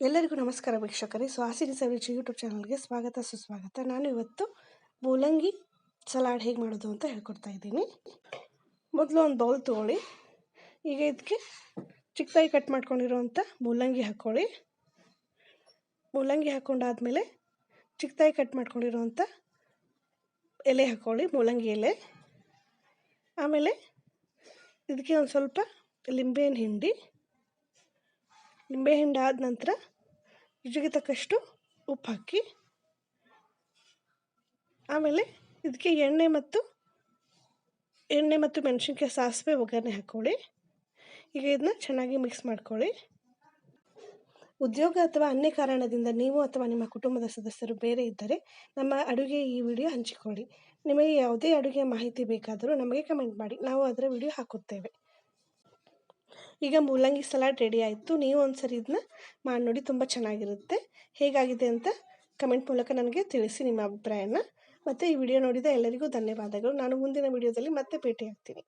ಎಲ್ಲರಿಗೂ ನಮಸ್ಕಾರ ವೀಕ್ಷಕರೇ. ಸ್ವಾಸಿನಿ ಸವಿರುಚಿ ಯೂಟ್ಯೂಬ್ ಚಾನಲ್ಗೆ ಸ್ವಾಗತ, ಸುಸ್ವಾಗತ. ನಾನು ಇವತ್ತು ಮೂಲಂಗಿ ಸಲಾಡ್ ಹೇಗೆ ಮಾಡೋದು ಅಂತ ಹೇಳ್ಕೊಡ್ತಾ ಇದ್ದೀನಿ. ಮೊದಲು ಒಂದು ಬೌಲ್ ತೊಗೊಳ್ಳಿ. ಈಗ ಇದಕ್ಕೆ ಚಿಕ್ಕದಾಗಿ ಕಟ್ ಮಾಡ್ಕೊಂಡಿರುವಂಥ ಮೂಲಂಗಿ ಹಾಕ್ಕೊಳ್ಳಿ. ಮೂಲಂಗಿ ಹಾಕ್ಕೊಂಡಾದಮೇಲೆ ಚಿಕ್ಕದಾಗಿ ಕಟ್ ಮಾಡ್ಕೊಂಡಿರುವಂಥ ಎಲೆ ಹಾಕ್ಕೊಳ್ಳಿ, ಮೂಲಂಗಿ ಎಲೆ. ಆಮೇಲೆ ಇದಕ್ಕೆ ಒಂದು ಸ್ವಲ್ಪ ಲಿಂಬೆಹಣ್ಣು ಹಿಂಡಿ ನಿಂಬೆಹಣ್ಣು ಆದ ನಂತರ ರುಚಿಗೆ ತಕ್ಕಷ್ಟು ಉಪ್ಪು ಹಾಕಿ, ಆಮೇಲೆ ಇದಕ್ಕೆ ಎಣ್ಣೆ ಮತ್ತು ಎಣ್ಣೆ ಮತ್ತು ಮೆಣಸಿನ್ಕಾಯಿ ಸಾಸಿವೆ ಒಗ್ಗರಣೆ ಹಾಕ್ಕೊಳ್ಳಿ ಈಗ ಇದನ್ನ ಚೆನ್ನಾಗಿ ಮಿಕ್ಸ್ ಮಾಡ್ಕೊಳ್ಳಿ. ಉದ್ಯೋಗ ಅಥವಾ ಅನ್ಯ ಕಾರಣದಿಂದ ನೀವು ಅಥವಾ ನಿಮ್ಮ ಕುಟುಂಬದ ಸದಸ್ಯರು ಬೇರೆ ಇದ್ದರೆ ನಮ್ಮ ಅಡುಗೆ ಈ ವಿಡಿಯೋ ಹಂಚಿಕೊಳ್ಳಿ. ನಿಮಗೆ ಯಾವುದೇ ಅಡುಗೆ ಮಾಹಿತಿ ಬೇಕಾದರೂ ನಮಗೆ ಕಮೆಂಟ್ ಮಾಡಿ. ನಾವು ಅದರ ವಿಡಿಯೋ ಹಾಕುತ್ತೇವೆ. ಈಗ ಮೂಲಂಗಿ ಸಲಾಡ್ ರೆಡಿ ಆಯಿತು. ನೀವು ಒಂದು ಸರಿ ಇದನ್ನ ಮಾಡಿ ನೋಡಿ, ತುಂಬ ಚೆನ್ನಾಗಿರುತ್ತೆ. ಹೇಗಾಗಿದೆ ಅಂತ ಕಮೆಂಟ್ ಮೂಲಕ ನನಗೆ ತಿಳಿಸಿ ನಿಮ್ಮ ಅಭಿಪ್ರಾಯನ. ಮತ್ತು ಈ ವಿಡಿಯೋ ನೋಡಿದ ಎಲ್ಲರಿಗೂ ಧನ್ಯವಾದಗಳು. ನಾನು ಮುಂದಿನ ವಿಡಿಯೋದಲ್ಲಿ ಮತ್ತೆ ಭೇಟಿ ಆಗ್ತೀನಿ